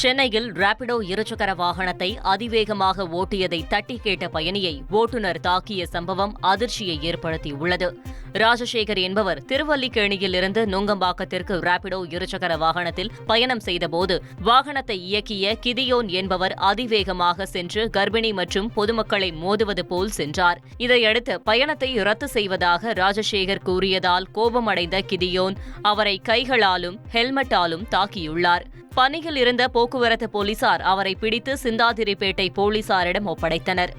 சென்னையில் ராபிடோ இருசக்கர வாகனத்தை அதிவேகமாக ஓட்டியதை தட்டி கேட்ட பயணியை ஓட்டுநர் தாக்கிய சம்பவம் அதிர்ச்சியை ஏற்படுத்தியுள்ளது. ராஜசேகர் என்பவர் திருவல்லிக்கேணியிலிருந்து நுங்கம்பாக்கத்திற்கு ராபிடோ இருசக்கர வாகனத்தில் பயணம் செய்தபோது வாகனத்தை இயக்கிய கிதியோன் என்பவர் அதிவேகமாக சென்று கர்ப்பிணி மற்றும் பொதுமக்களை மோதுவது போல் சென்றார். இதையடுத்து பயணத்தை ரத்து செய்வதாக ராஜசேகர் கூறியதால் கோபமடைந்த கிதியோன் அவரை கைகளாலும் ஹெல்மெட்டாலும் தாக்கியுள்ளார். பணியில் இருந்த போக்குவரத்து போலீசார் அவரை பிடித்து சிந்தாதிரிப்பேட்டை போலீசாரிடம் ஒப்படைத்தனர்.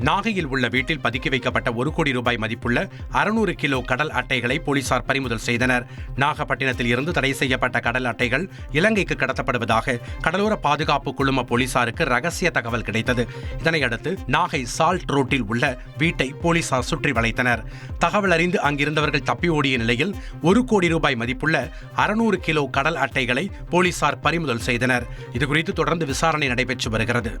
நாகையில் உள்ள வீட்டில் பதுக்கி வைக்கப்பட்ட ஒரு கோடி ரூபாய் மதிப்புள்ள அறுநூறு கிலோ கடல் அட்டைகளை போலீசார் பறிமுதல் செய்தனர். நாகப்பட்டினத்தில் இருந்து தடை செய்யப்பட்ட கடல் அட்டைகள் இலங்கைக்கு கடத்தப்படுவதாக கடலோர பாதுகாப்பு குழும போலீசாருக்கு ரகசிய தகவல் கிடைத்தது. இதனையடுத்து நாகை சால்ட் ரோட்டில் உள்ள வீட்டை போலீசார் சுற்றி வளைத்தனர். தகவல் அறிந்து அங்கிருந்தவர்கள் தப்பி ஓடிய நிலையில் ஒரு கோடி ரூபாய் மதிப்புள்ள அறுநூறு கிலோ கடல் அட்டைகளை போலீசார் பறிமுதல் செய்தனர். இதுகுறித்து தொடர்ந்து விசாரணை நடைபெற்று வருகிறது.